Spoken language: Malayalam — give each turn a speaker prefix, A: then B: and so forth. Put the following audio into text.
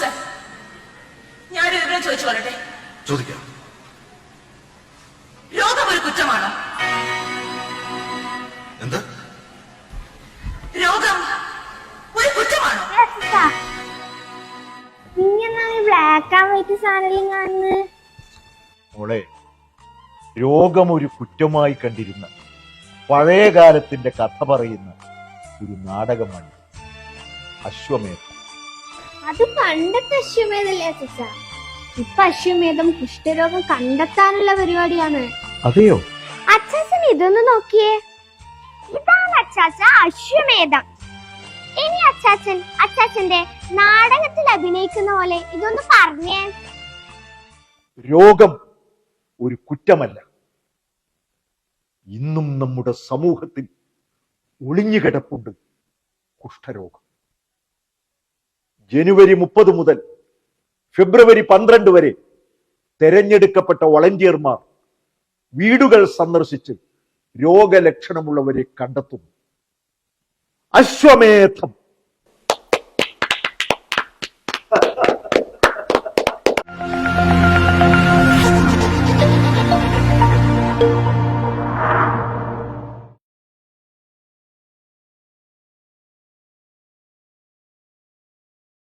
A: സർ ഞാനൊരു വിവരം ചോദിച്ചു കൊള്ളട്ടെ?
B: ചോദിക്കാം.
A: രോഗം ഒരു കുറ്റമാണോ?
B: എന്ത്?
A: രോഗം ഒരു കുറ്റമാണോ?
C: ബ്ലാക്ക് ആൻഡ് വൈറ്റ് സാധനം കാണുന്നത്.
D: മോളെ രോഗം ഒരു കുറ്റമായി കണ്ടിരുന്ന പഴയ കാലത്തിന്റെ കഥ പറയുന്ന ഒരു നാടകമാണ് അശ്വമേധം.
C: അത് പണ്ടത്തെ അശ്വമേധല്ലേ സിസ ഇപ്പൊ അശ്വമേധം കുഷ്ഠരോഗം കണ്ടെത്താനുള്ള പരിപാടിയാണ്.
D: അതെയോ?
C: അച്ചാച്ചൻ ഇതൊന്ന് നോക്കിയേ. ഇതാണ് അച്ചാച്ച അശ്വമേധം. ഇനി അച്ചാച്ചൻ അച്ചാച്ചന്റെ നാടകത്തിൽ അഭിനയിക്കുന്ന പോലെ ഇതൊന്ന് പറഞ്ഞേ.
D: രോഗം ഒരു കുറ്റമല്ല. ഇന്നും നമ്മുടെ സമൂഹത്തിൽ ഒളിഞ്ഞുകിടപ്പുണ്ട് കുഷ്ഠരോഗം. ജനുവരി മുപ്പത് മുതൽ ഫെബ്രുവരി പന്ത്രണ്ട് വരെ തെരഞ്ഞെടുക്കപ്പെട്ട വളണ്ടിയർമാർ വീടുകൾ സന്ദർശിച്ച് രോഗലക്ഷണമുള്ളവരെ കണ്ടെത്തുന്നു. അശ്വമേധം.